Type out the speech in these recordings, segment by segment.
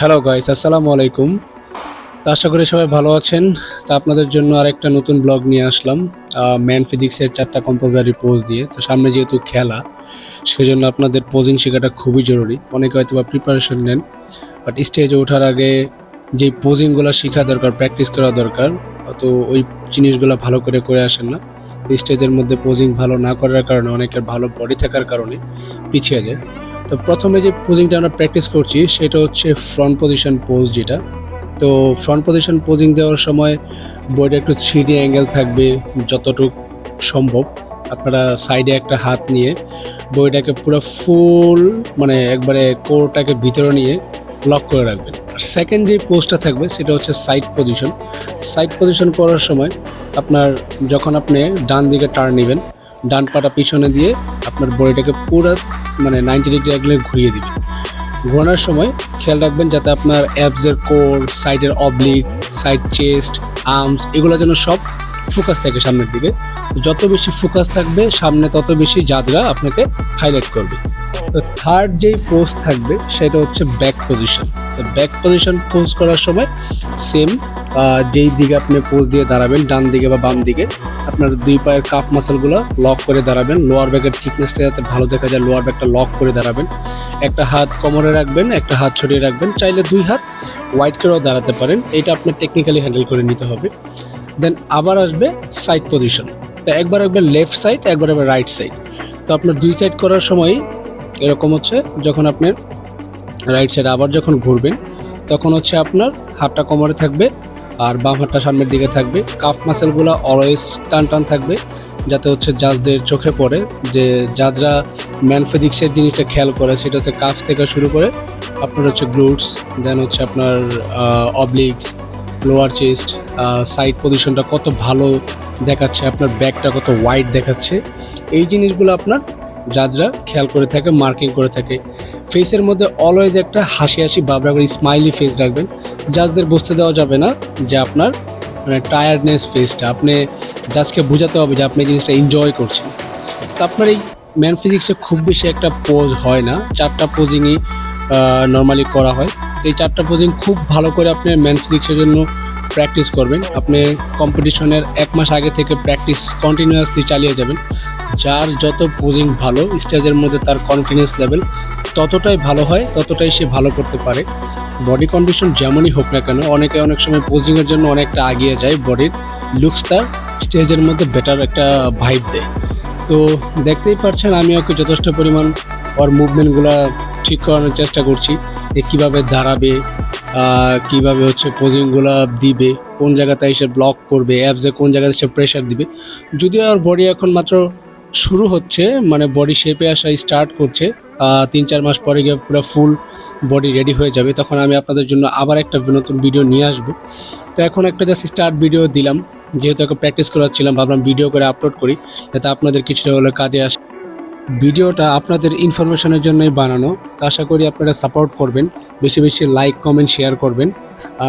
Hello guys আসসালামু আলাইকুম তো আশা করি সবাই ভালো আছেন। তা আপনাদের জন্য আরেকটা নতুন ব্লগ নিয়ে আসলাম। ম্যান ফিজিক্সের চারটা কম্পোজারি পোজ দিয়ে। তো সামনে যেহেতু খেলা, সেজন্য আপনাদের পোজিং শেখাটা খুবই জরুরি। অনেকে হয়তো বা প্রিপারেশন নেন বাট স্টেজে ওঠার আগে যে পোজিংগুলো শেখা দরকার প্র্যাকটিস করা দরকার, তো ওই জিনিসগুলো ভালো করে করে আসেন না। স্টেজের মধ্যে পোজিং ভালো না করার কারণে, অনেকের ভালো বডি থাকার কারণে পিছিয়ে যায়। তো প্রথমে যে পোজিংটা আমরা প্র্যাকটিস করছি, সেটা হচ্ছে ফ্রন্ট পজিশন পোজ যেটা। তো ফ্রন্ট পজিশন পোজিং দেওয়ার সময় বডি একটু থ্রি অ্যাঙ্গেল থাকবে, যতটুক সম্ভব। আপনারা সাইডে একটা হাত নিয়ে বইটাকে পুরো ফুল মানে একবারে কোরটাকে ভিতরে নিয়ে লক করে রাখবেন। আর সেকেন্ড যে পোজটা থাকবে, সেটা হচ্ছে সাইড পজিশন সাইড পজিশন করার সময় আপনার, যখন আপনি ডান দিকে টার্ন নেবেন, ডান পাটা পিছনে দিয়ে আপনার বডিটাকে পুরো মানে নাইনটি ডিগ্রি অ্যাঙ্গেলে ঘুরিয়ে দিবে। ঘোরানোর সময় খেয়াল রাখবেন যাতে আপনার অ্যাবসের কোর সাইডের অবলিক সাইড চেস্ট আর্মস এগুলো যেন সব ফোকাস থাকে সামনের দিকে। যত বেশি ফোকাস থাকবে সামনে তত বেশি জাদরা আপনাকে হাইলাইট করবে। তো থার্ড যেই পোজ থাকবে, সেটা হচ্ছে ব্যাক পজিশন তো ব্যাক পজিশন পোজ করার সময় সেম যেই দিকে আপনি পোজ দিয়ে দাঁড়াবেন, ডান দিকে বা বাম দিকে, আপনার দুই পায়ের কাপ মাসেলগুলো লক করে দাঁড়াবেন। লোয়ার ব্যাগের থিকনেসটা যাতে ভালো দেখা যায় লোয়ার ব্যাগটা লক করে দাঁড়াবেন। একটা হাত কোমরে রাখবেন, একটা হাত ছড়িয়ে রাখবেন। চাইলে দুই হাত হোয়াইট করেও দাঁড়াতে পারেন। এটা আপনার টেকনিক্যালি হ্যান্ডেল করে নিতে হবে। দেন আবার আসবে সাইড পজিশন তো একবার একবার লেফট সাইড একবার একবার রাইট সাইড তো আপনার দুই সাইড করার সময় এরকম হচ্ছে, যখন আপনার রাইট সাইড আবার যখন ঘুরবেন, তখন হচ্ছে আপনার হাতটা কোমরে থাকবে আর বাম হাতটা সামনের দিকে থাকবে। কাফ মাসেলগুলো অলওয়েজ টান টান থাকবে, যাতে হচ্ছে জাজদের চোখে পড়ে যে জাজরা ম্যান ফিজিক্সের জিনিসটা খেয়াল করে সেটা হচ্ছে কাফ থেকে শুরু করে আপনার হচ্ছে গ্লুটস দেন হচ্ছে আপনার অবলিক্স লোয়ার চেস্ট সাইড পজিশনটা কত ভালো দেখাচ্ছে, আপনার ব্যাকটা কত ওয়াইড দেখাচ্ছে। এই জিনিসগুলো আপনার জাজরা খেয়াল করে থাকে, মার্কিং করে থাকে। ফেসের মধ্যে অলওয়েজ একটা হাসি হাসি বাবরা করে স্মাইলি ফেস রাখবেন। জাজদের বুঝতে দেওয়া যাবে না যে আপনার মানে টায়ার্ডনেস ফেসটা আপনি জাজকে বোঝাতে হবে যে আপনি জিনিসটা এনজয় করছেন। তো আপনার এই ম্যান ফিজিক্সে খুব বেশি একটা পোজ হয় না। চারটা পোজিংই নর্মালি করা হয়। এই চারটা পোজিং খুব ভালো করে আপনি ম্যান ফিজিক্সের জন্য প্র্যাকটিস করবেন। আপনি কম্পিটিশনের এক মাস আগে থেকে প্র্যাকটিস কন্টিনিউয়াসলি চালিয়ে যাবেন। যার যত পোজিং ভালো স্টেজের মধ্যে তার কনফিডেন্স লেভেল ততটাই ভালো হয়, ততটাই সে ভালো করতে পারে। বডি কন্ডিশন যেমনই হোক না কেন, অনেকে অনেক সময় পোজিংয়ের জন্য অনেকটা আগিয়ে যায় বডির লুকস তার স্টেজের মধ্যে বেটার একটা ভাইব দেয়। তো দেখতেই পাচ্ছেন আমি ওকে যথেষ্ট পরিমাণ ওর মুভমেন্টগুলো ঠিক করানোর চেষ্টা করছি যে কীভাবে দাঁড়াবে কীভাবে হচ্ছে পোজিংগুলো দিবে, কোন জায়গাতে এসে ব্লক করবে অ্যাপসে কোন জায়গাতে এসে প্রেশার দিবে। যদিও আর বডি এখন মাত্র শুরু হচ্ছে মানে বডি শেপে আসা স্টার্ট করছে। তিন চার মাস পরে গিয়ে পুরো ফুল বডি রেডি হয়ে যাবে। তখন আমি আপনাদের জন্য আবার একটা নতুন ভিডিও নিয়ে আসব। তো এখন একটা জাস্ট স্টার্ট ভিডিও দিলাম। যেহেতু এখন প্র্যাকটিস করাচ্ছিলাম, ভাবলাম ভিডিও করে আপলোড করি। যাতে আপনাদের কিছুটা হলে কাজে আসে। ভিডিওটা আপনাদের ইনফরমেশনের জন্যই বানানো। আশা করি আপনারা সাপোর্ট করবেন। বেশি বেশি লাইক কমেন্ট শেয়ার করবেন।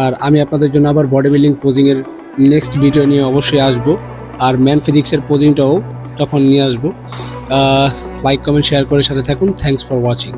আর আমি আপনাদের জন্য আবার বডি বিল্ডিং পোজিংয়ের নেক্সট ভিডিও নিয়ে অবশ্যই আসব। আর ম্যান ফিজিক্সের পোজিংটাও তখন নিয়ে আসব। লাইক কমেন্ট শেয়ার করে সাথে থাকুন। Thanks for watching